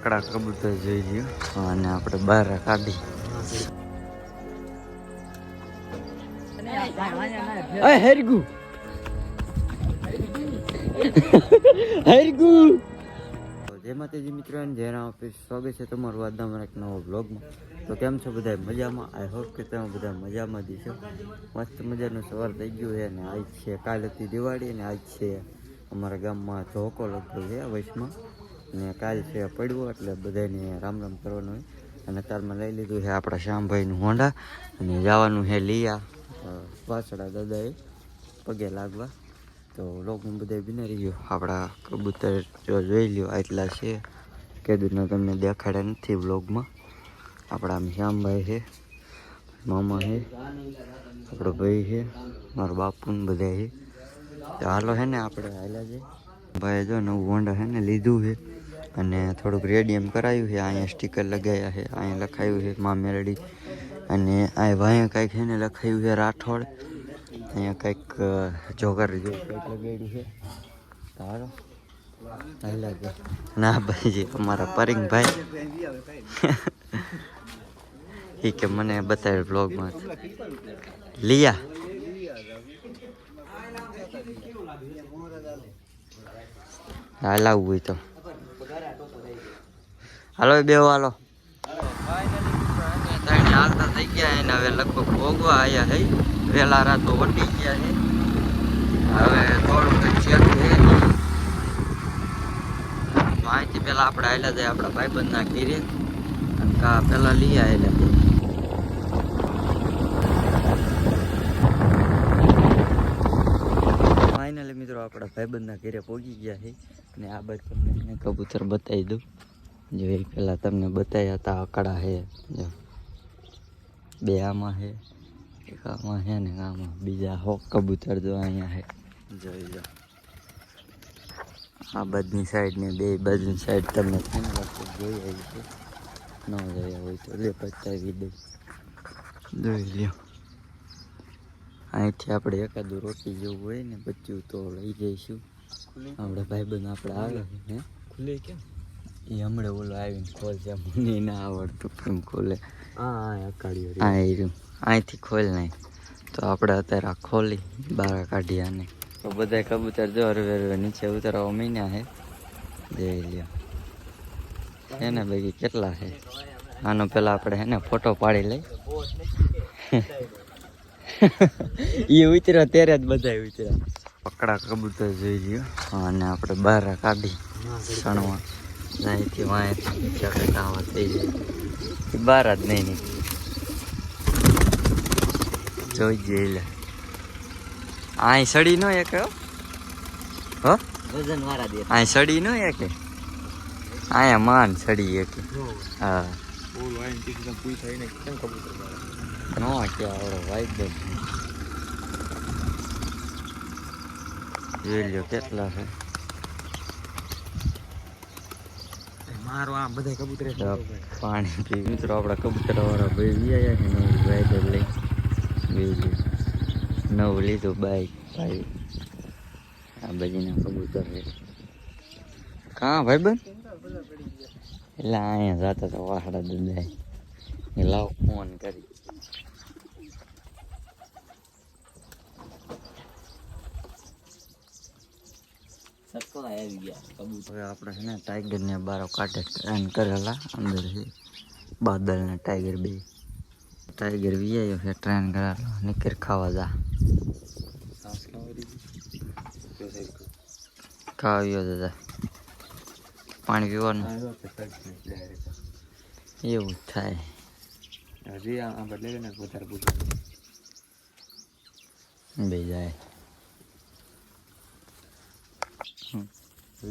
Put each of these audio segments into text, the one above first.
પકડા કબૂતર જોઈ લ્યો. અને આપણે બહાર કાઢી. હેરગુ. હેરગુ. જય માતાજી મિત્રો અને જય રામ ઓફિસ સ્વાગત છે તમારું મારા એક નવો બ્લોગમાં તો કેમ છો બધા મજામાં? આઈ હોપ કે તમે બધા મજામાં દીશો મસ્ત મજાનું સવાર થઈ ગયું છે અને આજ છે કાલ હતી દિવાળી અને આજ છે અમારા ગામમાં ચોકો લગભગ છે વૈશમાં ને કાલ છે પડ્યું એટલે બધાને રામ રામ કરવાનું હોય. અને અત્યારમાં લઈ લીધું છે આપણા શ્યામભાઈનું હોંડા. અને જવાનું છે લીયા વાસડા દાદાએ પગે લાગવા. તો લોકમાં બધા બિનારી ગયો આપણા કબૂતર જો જોઈ લ્યો, આટલા છે. કીધું તમને દેખાડ્યા નથી વ્લોગમાં. આપણા શ્યામભાઈ છે, મામા છે, આપણો ભાઈ છે, મારો બાપુ ને બધા છે. હાલો છે ને આપણે હાલ્યા છે ભાઈ જો નવું હોન્ડા છે ને લીધું છે. અને થોડુંક રેડિયમ કરાયું છે અહીંયા સ્ટીકર લગાવ્યા છે અહીંયા લખાયું છે, મા મેરડી અને આ ભાઈ કાંઈક છે ને લખાયું છે, રાઠોડ. અહીંયા કંઈક જોગર જેવું કંઈક લગાડ્યું છે. હાલ્યા ના ભાઈ, જી અમારા પરિંગભાઈ એ કે મને બતાવ્યું બ્લોગમાં લિયા. હાલ આવવું હોય તો. હાલો બે હાલો. હાલતા થઈ ગયા એને હવે લગભગ ભોગવા આવ્યા હે વહેલા રાતો વટી ગયા છે હવે થોડું પેલા આપણે આવેલા જાય આપણા ભાઈબંધના ઘીરે કા પેલા લઈ આવેલા ફાઇનલી મિત્રો, આપણા ભાઈબંધના ઘીરે પહોંચી ગયા છે. અને આ બાજુ તમને કબૂતર બતાવી દઉં. જો એ પહેલાં તમને બતાવ્યા હતા અકડા છે જો. બે આમાં છે એક આમાં છે ને આમાં. બીજા હો કબૂતર જો અહીંયા છે જોઈ લો આ બાજુની સાઈડ ને બે બાજુની સાઈડ તમને છે ને જોઈ આવી છે? ન જોયા હોય તો લે પતાવી દઉં જોઈ લ્યો. અહીંથી આપણે એકાદું રોટી જેવું હોય ને બચ્યું તો લઈ જઈશું. આપણે ભાઈબંધ આપણે આવે હે? ખુલે કેમ? એ હમણાં ઓલો આવીને ખોલશે મને ના આવડતું પણ ખોલે. હા હા અહીંથી ખોલ નહીં તો આપણે અત્યારે આ ખોલી બહાર કાઢી આને. તો બધા કબૂતર જો હરવે હરવે નીચે ઉતરવા મહિના છે જોઈ લ્યો. છે ને બાકી કેટલા છે આનો પેલા આપણે હે ને ફોટો પાડી લઈ. એ ઉતર્યો ત્યારે જ બધા ઉતર્યા. પકડા કબૂતર જોઈ લ્યો. અને આપણે બહાર કાઢી. સણવા અહીંથી વાંયથી નીચે કટાવા થઈ જાય એ બહાર જ નહીં નીકળી જોઈ જઈએ લે અહીં સડી નો એક હો હો વજન વાળા દે અહીં સડી નો એક અહીંયા માન સડી એક હા ઓલો આઈને તીખી પૂરી થઈને કેમ કબૂતર મારે નો કે આવડો વાઈટ જ જોઈ લ્યો કેટલા છે મારો આ બધા કબૂતરે પાણી પી. મિત્રો આપણા કબૂતર વાળા ભાઈ આવ્યા છે. નવું બાઈક લઈ. બીજું નવું લીધું બાઈક ભાઈ આ બધીના કબૂતર છે. કાં ભાઈ બન એટલે અહીંયા જતા હતા વાહડા દદાય એ લાવ ફોન કરી સટકો આવી ગયા કબૂતર હવે આપણે છે ને ટાઈગરને બારો કાઢે ટ્રેન કરેલા અંદર છે. બાદલ ને ટાઈગર બે. ટાઈગર વી આવ્યો છે ટ્રેન કરેલો નીકળ ખાવા જા. ખાવા ખાવ્યો દાદા પાણી પીવાનું? એવું થાય. બે જાય. દે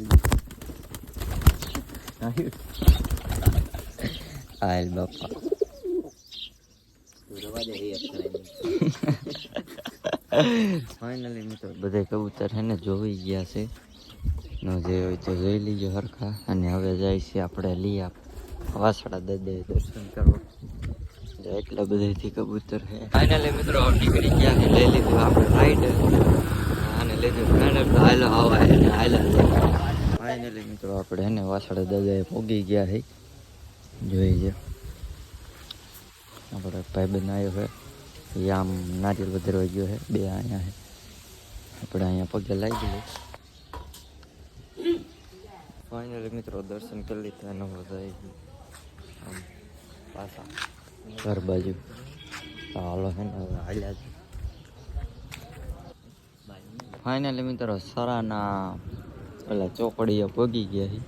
એ ફાઇનલી મિત્રો બધા કબૂતર છે ને જોઈ ગયા છે ન જે હોય તો જોઈ લીજો હરખા અને હવે જાય છે આપણે લઈ આપ વાસડા દદે દર્શન કરવા એટલા બધાથી કબૂતર છે ફાઇનલી મિત્રો નીકળી ગયા ને લઈ લીધું આપણે રાઈડ લીધું રાઈડર તો હાલો હવા અને હાલા ફાઇનલી મિત્રો આપણે હે ને વાસળે દાદાએ પોગી ગયા છે જોઈ છે આપણે ભાઈબંધ આવ્યો છે એ આમ નારિયેલ વધારવા ગયો છે બે અહીંયા છે આપણે અહીંયા પગે લાગી ગયું ફાઇનલી મિત્રો દર્શન કરી લીધા ન બધા આમ પાછા ઘર બાજુ તો હાલો છે ને હવે હાલ્યા છે ફાઇનલી મિત્રો સરાના પેલા ચોકડીએ પગી ગયા છે.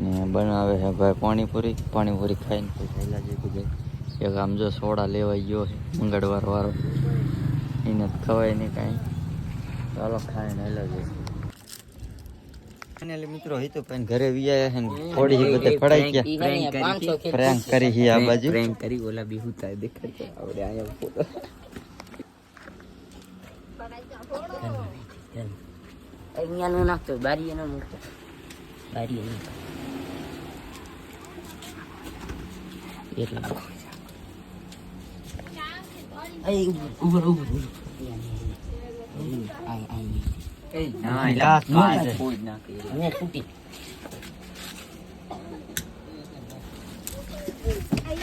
ને બનાવે છે ભાઈ પાણીપુરી. પાણીપુરી ખાઈને ખાઈલા છે. બધા એક આમ જો સોડા લેવાઈ ગયો છે મંગળવાર વાળો એને ખવાય નહીં કાંઈ. ચાલો ખાઈને હેલા છે ફાઇનલી મિત્રો હિતુ ઘરે વિયા છે ને થોડી બધે ગયા. પ્રેન્ક કરી છે આ બાજુ. પ્રેન્ક કરી ઓલા બી હુતા દેખાડતો ફોટો. અહીંયા નો નાખતો બારી એનો મૂકતો બારી એનો એટલા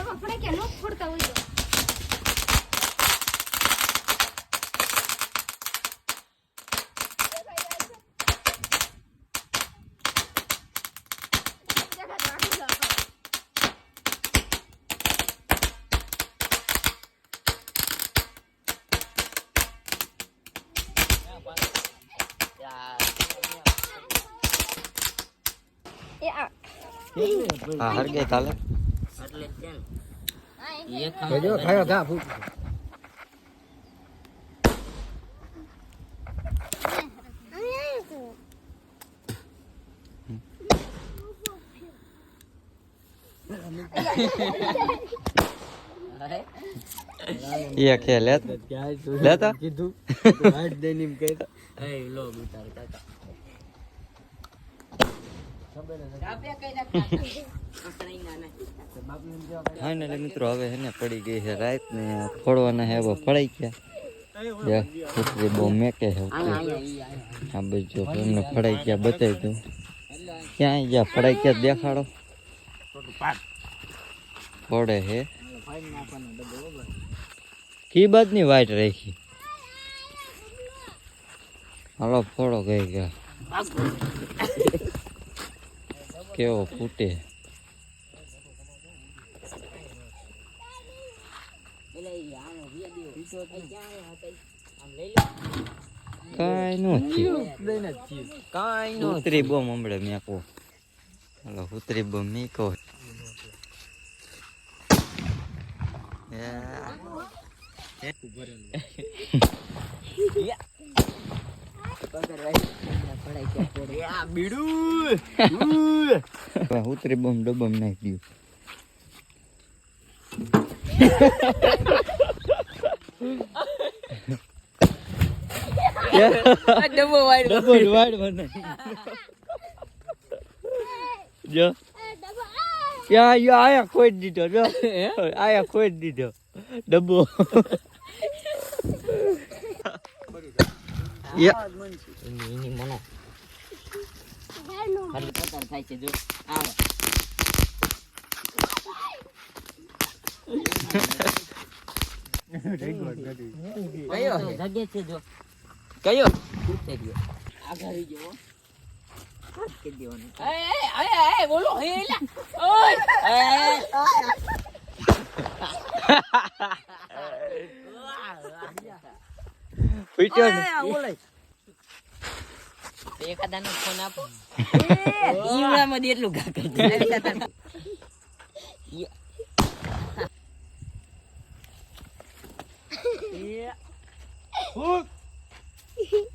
આપણે કે નો ફોડતા હોય આ હા હરગે ચાલે એટલે જ છે ને એક જો ખાયો ગા ફૂટ એ ખે લે લેતા કીધું હાઈટ દઈને એમ કહેતા અય લો મિત્રો હવે હે ને પડી ગઈ છે રાત ને ફોડવાના હે હવે ફળાઈ ગયા. બહુ મેકે છે આ બધું એમને ફળાઈ ગયા બતાવી દઉં. ક્યાં ગયા ગયા દેખાડો. ફોડે હે કી બાજની વાઈટ રાખી? હાલો ફોડો ગઈ ગયા. કેવો ફૂટે? કાઈ નો કાઈ નો ઉતરી બોમ હમણે મેકો હલો ઉતરી બોમ મેકો ઉતરી બમ ડબમ નાખી દઉં જો આયા કોઈ જ દીધો જો. આયા કોઈ જ દીધો. ડબ્બો. યા. એની મનો. ખાલી પતર થાય છે જો. આવે. કયો જગે છે જો. કયો? ઉતરી ગયો આગળ ગયો કે દેવાનું. એ એ એ બોલો હે લા ઓય! પીટ્યો ને એકાદાનો ફોન આપો. ઈવડામાં દે એટલું ઘા કરી દે. એ.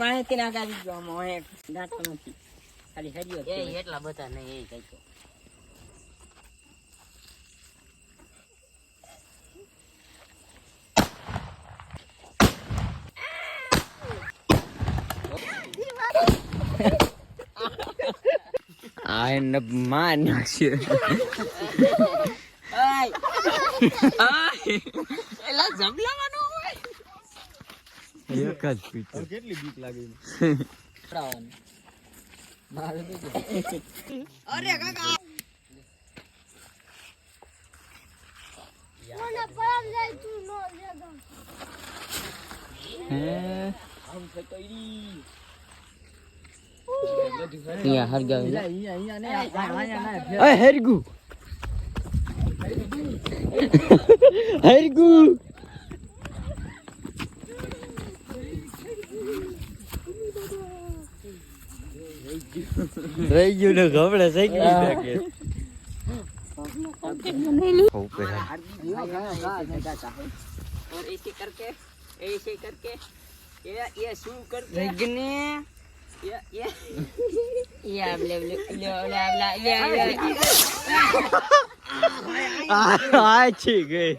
વાણે કે ના કાઢી જો મોહે ગાંઠો નથી. ખાલી હરિયો એ એટલા બધા નહીં એ કઈ Ay! Ay! જમલાવાનો હોય. એક જ કેટલી બીક લાગે. પડાવવાનું. કાકા મને પરમ જાય તું નો જગમ આમ થતો અહીંયા હરગાવી લે. અહીંયા ને અય હરગુ હરગુ રહી ગયું ને ગમડે થઈ ગયું નાખે. ઉપર और ऐसे करके ऐसे करके ये ये शू करके રજની ये ये લે લે લે લે લે લે આ છે ગઈ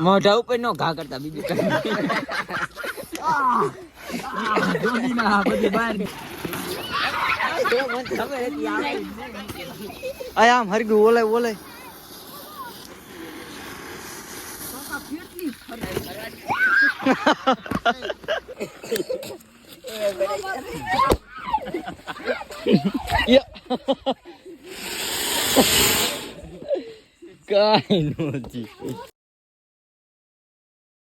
મોઢા ઉપર નો ઘા કરતા બીજું કઈ અય આમ હરગુ ઓલે ઓલે કઈ નથી